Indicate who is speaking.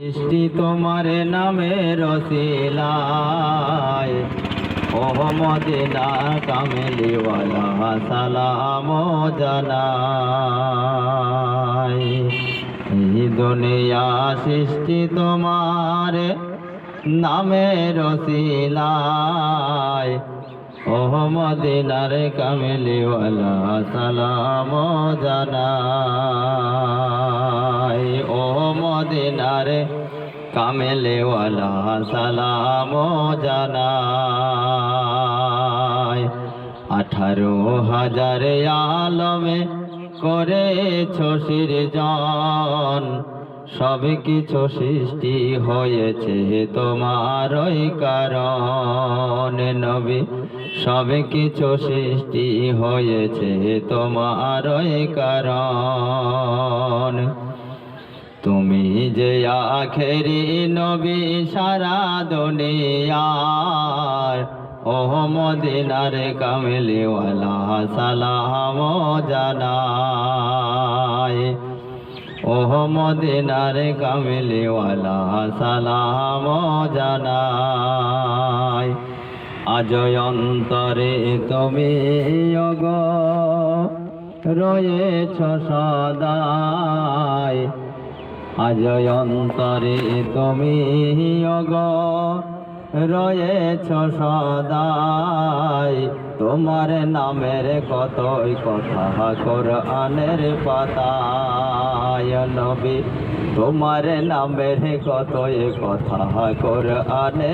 Speaker 1: সৃষ্টি তোমার নামে রসিলায়। ওহমদিনা কামেলিওয়ালা, সালাম জানাই। দুনিয়া সৃষ্টি তোমার নামে রসিলায়। ওহমদিনার কামেলিওয়ালা, সালাম জানাই। কামেলেওয়ালা, সালাম জানাই। আঠারো হাজার আলমে করেছ সিরজন সব কিছু সৃষ্টি হয়েছে তোমারই কারণ নবী সব কিছু সৃষ্টি হয়েছে তোমারই কারণ। তুমি যে আখেরি নবী সারা দুনিয়ার ও মদিনার কামলিওয়ালা সালাম জানাই। ও মদিনার কামলিওয়ালা সালাম জানাই। আজ অন্তরে তুমি অগ রয়েছ সদায় আজ অন্তরে তুমি অগ, রয়েছ সদাই। তোমার নামের কতই কথা, কোরআনের পাতায় নবী। তোমার নামের কতই কথা, কোরআনের